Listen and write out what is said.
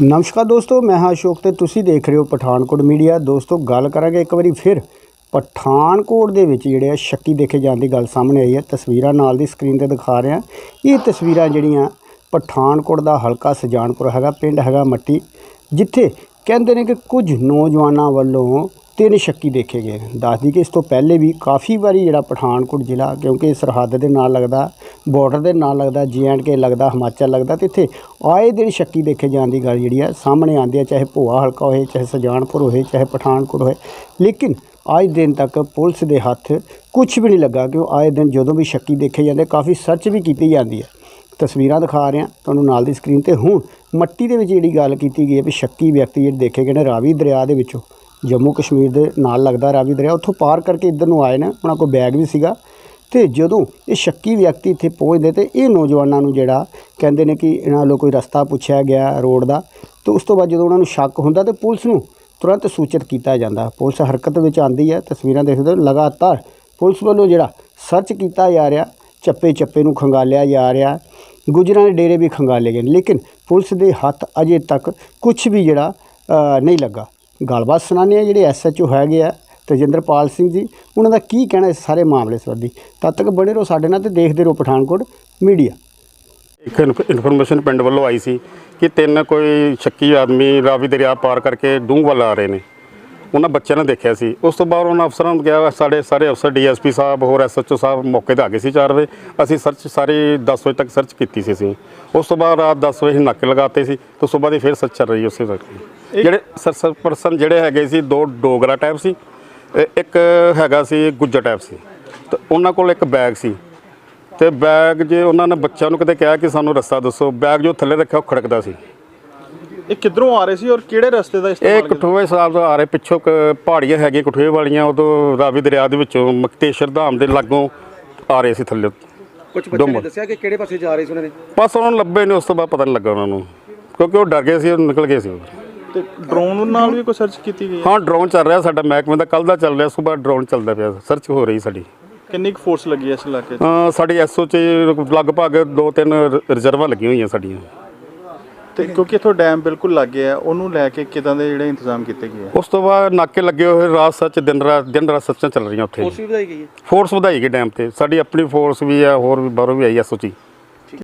ਨਮਸਕਾਰ ਦੋਸਤੋ, ਮੈਂ ਹਾਂ ਅਸ਼ੋਕ ਤੇ ਤੁਸੀਂ ਦੇਖ ਰਹੇ ਹੋ ਪਠਾਨਕੋਟ ਮੀਡੀਆ। ਦੋਸਤੋ, ਗੱਲ ਕਰਾਂਗੇ ਇੱਕ ਵਾਰੀ ਫਿਰ ਪਠਾਨਕੋਟ ਦੇ ਵਿੱਚ ਜਿਹੜੇ ਆ ਸ਼ੱਕੀ ਦੇਖੇ ਜਾਣ ਦੀ ਗੱਲ ਸਾਹਮਣੇ ਆਈ ਹੈ। ਤਸਵੀਰਾਂ ਨਾਲ ਦੀ ਸਕਰੀਨ ਤੇ ਦਿਖਾ ਰਿਹਾ। ਇਹ ਤਸਵੀਰਾਂ ਜਿਹੜੀਆਂ ਪਠਾਨਕੋਟ ਦਾ ਹਲਕਾ ਸਜਾਨਪੁਰ ਹੈਗਾ, ਪਿੰਡ ਹੈਗਾ ਮੱਟੀ, ਜਿੱਥੇ ਕਹਿੰਦੇ ਨੇ ਕਿ ਕੁਝ ਨੌਜਵਾਨਾਂ ਵੱਲੋਂ ਤਿੰਨ ਸ਼ੱਕੀ ਦੇਖੇ ਗਏ ਨੇ। ਦੱਸਦੀ ਕਿ ਇਸ ਤੋਂ ਪਹਿਲੇ ਵੀ ਕਾਫੀ ਵਾਰੀ ਜਿਹੜਾ ਪਠਾਨਕੋਟ ਜ਼ਿਲ੍ਹਾ, ਕਿਉਂਕਿ ਸਰਹੱਦ ਦੇ ਨਾਲ ਲੱਗਦਾ ਬਾਰਡਰ ਦੇ ਨਾਲ ਲੱਗਦਾ ਕੇ ਲੱਗਦਾ, ਹਿਮਾਚਲ ਲੱਗਦਾ, ਤੇ ਇੱਥੇ ਆਏ ਦਿਨ ਸ਼ੱਕੀ ਦੇਖੇ ਜਾਣ ਦੀ ਗੱਲ ਜਿਹੜੀ ਆ, ਸਾਹਮਣੇ ਆਉਂਦੀ ਹੈ ਚਾਹੇ ਭੋਆ ਹਲਕਾ ਹੋਏ, ਚਾਹੇ ਸਜਾਨਪੁਰ ਹੋਏ, ਚਾਹੇ ਪਠਾਨਕੋਟ ਹੋਏ। ਲੇਕਿਨ ਅੱਜ ਦਿਨ ਤੱਕ ਪੁਲਿਸ ਦੇ ਹੱਥ ਕੁਝ ਵੀ ਨਹੀਂ ਲੱਗਾ ਕਿ ਆਏ ਦਿਨ ਜਦੋਂ ਵੀ ਸ਼ੱਕੀ ਦੇਖੇ ਜਾਂਦੇ, ਕਾਫੀ ਸਰਚ ਵੀ ਕੀਤੀ ਜਾਂਦੀ ਹੈ ਤਸਵੀਰਾਂ ਦਿਖਾ ਰਿਹਾ ਤੁਹਾਨੂੰ ਨਾਲ ਦੀ ਸਕਰੀਨ ਤੇ। ਹੁਣ ਮੱਟੀ ਦੇ ਵਿੱਚ ਜਿਹੜੀ ਗੱਲ ਕੀਤੀ ਗਈ ਹੈ ਵੀ ਸ਼ੱਕੀ ਵਿਅਕਤੀ ਜਿਹੜੇ ਦੇਖੇ ਗਏ ਨੇ ਰਾਵੀ ਦਰਿਆ ਦੇ ਵਿੱਚੋਂ ਜੰਮੂ ਕਸ਼ਮੀਰ ਦੇ ਨਾਲ ਲੱਗਦਾ ਰਾਵੀ ਦਰਿਆ, ਉੱਥੋਂ ਪਾਰ ਕਰਕੇ ਇੱਧਰ ਨੂੰ ਆਏ ਨੇ, ਉਹਨਾਂ ਕੋਲ ਬੈਗ ਵੀ ਸੀਗਾ ਤੇ ਜਦੋਂ ਇਹ ਸ਼ੱਕੀ ਵਿਅਕਤੀ ਇੱਥੇ ਪਹੁੰਚਦੇ ਤੇ ਇਹ ਨੌਜਵਾਨਾਂ ਨੂੰ ਜਿਹੜਾ ਕਹਿੰਦੇ ਨੇ ਕਿ ਇਹਨਾਂ ਵੱਲੋਂ ਕੋਈ ਰਸਤਾ ਪੁੱਛਿਆ ਗਿਆ ਰੋਡ ਦਾ ਤੇ ਉਸ ਤੋਂ ਬਾਅਦ ਜਦੋਂ ਉਹਨਾਂ ਨੂੰ ਸ਼ੱਕ ਹੁੰਦਾ ਤੇ ਪੁਲਿਸ ਨੂੰ ਤੁਰੰਤ ਸੂਚਿਤ ਕੀਤਾ ਜਾਂਦਾ। ਪੁਲਿਸ ਹਰਕਤ ਵਿੱਚ ਆਂਦੀ ਹੈ, ਤਸਵੀਰਾਂ ਦੇਖਦੇ ਹੋ ਲਗਾਤਾਰ ਪੁਲਿਸ ਵੱਲੋਂ ਜਿਹੜਾ ਸਰਚ ਕੀਤਾ ਜਾ ਰਿਹਾ, ਚੱਪੇ ਚੱਪੇ ਨੂੰ ਖੰਗਾਲਿਆ ਜਾ ਰਿਹਾ, ਗੁਜਰਾਂ ਦੇ ਡੇਰੇ ਵੀ ਖੰਗਾਲੇ ਗਏ ਨੇ, ਲੇਕਿਨ ਪੁਲਿਸ ਦੇ ਹੱਥ ਅਜੇ ਤੱਕ ਕੁਝ ਵੀ ਜਿਹੜਾ ਨਹੀਂ ਲੱਗਾ। ਗੱਲਬਾਤ ਸੁਣਾਉਂਦੇ ਹਾਂ, ਜਿਹੜੇ ਐਸਐਚਓ ਹੈਗੇ ਆ, ਤਜਿੰਦਰਪਾਲ ਸਿੰਘ ਜੀ, ਉਹਨਾਂ ਦਾ ਕੀ ਕਹਿਣਾ ਇਸ ਸਾਰੇ ਮਾਮਲੇ ਸੰਬੰਧੀ? ਤਦ ਤੱਕ ਬਣੇ ਰਹੋ ਸਾਡੇ ਨਾਲ ਤੇ ਦੇਖਦੇ ਰਹੋ ਪਠਾਨਕੋਟ ਮੀਡੀਆ। ਇੱਕ ਇਨਫੋਰਮੇਸ਼ਨ ਪਿੰਡ ਵੱਲੋਂ ਆਈ ਸੀ ਕਿ ਤਿੰਨ ਕੋਈ ਸ਼ੱਕੀ ਆਦਮੀ ਰਾਵੀ ਦਰਿਆ ਪਾਰ ਕਰਕੇ ਡੂੰਘ ਵੱਲ ਆ ਰਹੇ ਨੇ। ਉਹਨਾਂ ਬੱਚਿਆਂ ਨੇ ਦੇਖਿਆ ਸੀ। ਉਸ ਤੋਂ ਬਾਅਦ ਉਹਨਾਂ ਅਫਸਰਾਂ ਨੂੰ ਕਿਹਾ ਸਾਡੇ ਸਾਰੇ ਅਫਸਰ ਡੀਐਸਪੀ ਸਾਹਿਬ ਹੋਰ ਐਸਐਚਓ ਸਾਹਿਬ ਮੌਕੇ ਤੇ ਆ ਗਏ ਸੀ 4 ਵਜੇ। ਅਸੀਂ ਸਰਚ ਸਾਰੀ 10 ਵਜੇ ਤੱਕ ਸਰਚ ਕੀਤੀ ਸੀ ਅਸੀਂ। ਉਸ ਤੋਂ ਬਾਅਦ ਰਾਤ 10 ਵਜੇ ਨਾਕੇ ਲਗਾਤੇ ਸੀ ਤੇ ਬਾਅਦ ਹੀ ਫਿਰ ਸਰਚ ਚੱਲ ਰਹੀ ਉਸੇ ਵਕਤ। ਜਿਹੜੇ ਸਰਚ ਪਰਸਨ ਜਿਹੜੇ ਹੈਗੇ ਸੀ ਦੋ ਡੋਗਰਾ ਟਾਈਪ ਸੀ ਇੱਕ ਹੈਗਾ ਸੀ ਗੁੱਜਰ ਟਾਈਪ ਸੀ। ਤੇ ਉਹਨਾਂ ਕੋਲ ਇੱਕ ਬੈਗ ਸੀ। ਤੇ ਬੈਗ ਜੇ ਉਹਨਾਂ ਨੇ ਬੱਚਿਆਂ ਨੂੰ ਕਿਤੇ ਕਿਹਾ ਕਿ ਸਾਨੂੰ ਰਸਤਾ ਦੱਸੋ ਬੈਗ ਜੋ ਥੱਲੇ ਰੱਖਿਆ ਉਹ ਖੜਕਦਾ ਸੀ। ਇਹ ਕਿੱਧਰੋਂ ਆ ਰਹੇ ਸੀ ਔਰ ਕਿਹੜੇ ਰਸਤੇ ਦਾ ਇਹ ਇਸਤੇਮਾਲ ਕਠੂਏ ਸਾਹਿਬ ਤੋਂ ਆ ਰਹੇ ਪਿੱਛੋਂ ਕ- ਪਹਾੜੀਆਂ ਹੈਗੀਆਂ ਕਠੂਏ ਵਾਲੀਆਂ ਉਦੋਂ ਰਾਵੀ ਦਰਿਆ ਦੇ ਵਿੱਚੋਂ ਮਕਤੇਸ਼ਰ ਧਾਮ ਦੇ ਲਾਗੋਂ ਆ ਰਹੇ ਸੀ ਥੱਲੇ। ਕੁਝ ਡੁੰਮ। ਨੇ ਦੱਸਿਆ ਕਿ ਕਿਹੜੇ ਪਾਸੇ ਜਾ ਰਹੇ ਸੀ ਉਹਨਾਂ ਨੇ? ਬਸ ਉਹਨਾਂ ਨੂੰ ਲੱਭੇ ਨੇ ਉਸ ਤੋਂ ਬਾਅਦ ਪਤਾ ਨਹੀਂ ਲੱਗਾ ਉਹਨਾਂ ਨੂੰ। ਕਿਉਂਕਿ ਉਹ ਡਰ ਗਏ ਸੀ ਉਹ ਨਿਕਲ ਗਏ ਸੀ ਉਹ। ਤੇ ਡਰੋਨ ਨਾਲ ਵੀ ਕੋਈ ਸਰਚ ਕੀਤੀ ਗਈ ਹੈ? ਹਾਂ ਡਰੋਨ ਚੱਲ ਰਿਹਾ ਸਾਡਾ ਮਹਿਕਮੇ ਦਾ ਕੱਲ ਦਾ ਚੱਲ ਰਿਹਾ ਸਵੇਰ ਡਰੋਨ ਚੱਲਦਾ ਪਿਆ ਸਰਚ ਹੋ ਰਹੀ ਸਾਡੀ। ਕਿੰਨੀ ਕੁ ਫੋਰਸ ਲੱਗੀ ਹੈ ਇਸ ਇਲਾਕੇ 'ਚ? ਸਾਡੀ ਐਸਓ ਚ ਲਗਭਗ ਦੋ ਤਿੰਨ ਰ- ਰਿਜ਼ਰਵਾਂ ਲੱਗੀਆਂ ਹੋਈਆਂ ਸਾਡੀਆਂ। ਤੇ ਕਿਉਂਕਿ ਇੱਥੋਂ ਡੈਮ ਬਿਲਕੁਲ ਲੱਗੇ ਆ ਉਹਨੂੰ ਲੈ ਕੇ ਕਿਦਾਂ ਦੇ ਜਿਹੜੇ ਇੰਤਜ਼ਾਮ ਕੀਤੇ ਗਏ ਆ? ਉਸ ਤੋਂ ਬਾਅਦ ਨਾਕੇ ਲੱਗੇ ਹੋਏ ਰਾਤ ਸੱਚ ਦਿਨ ਰਾਤ ਦਿਨ ਰਾਤ ਸੱਚਾਂ ਚੱਲ ਰਹੀਆਂ ਉੱਥੇ। ਫੋਰਸ ਵੀ ਵਧਾਈ ਗਈ ਹੈ। ਫੋਰਸ ਵਧਾਈ ਗਈ ਡੈਮ ਤੇ। ਸਾਡੀ ਆਪਣੀ ਫੋਰਸ ਵੀ ਆ ਹੋਰ ਵੀ ਬਾਹਰੋਂ ਵੀ ਆਈ ਐਸਓਜੀ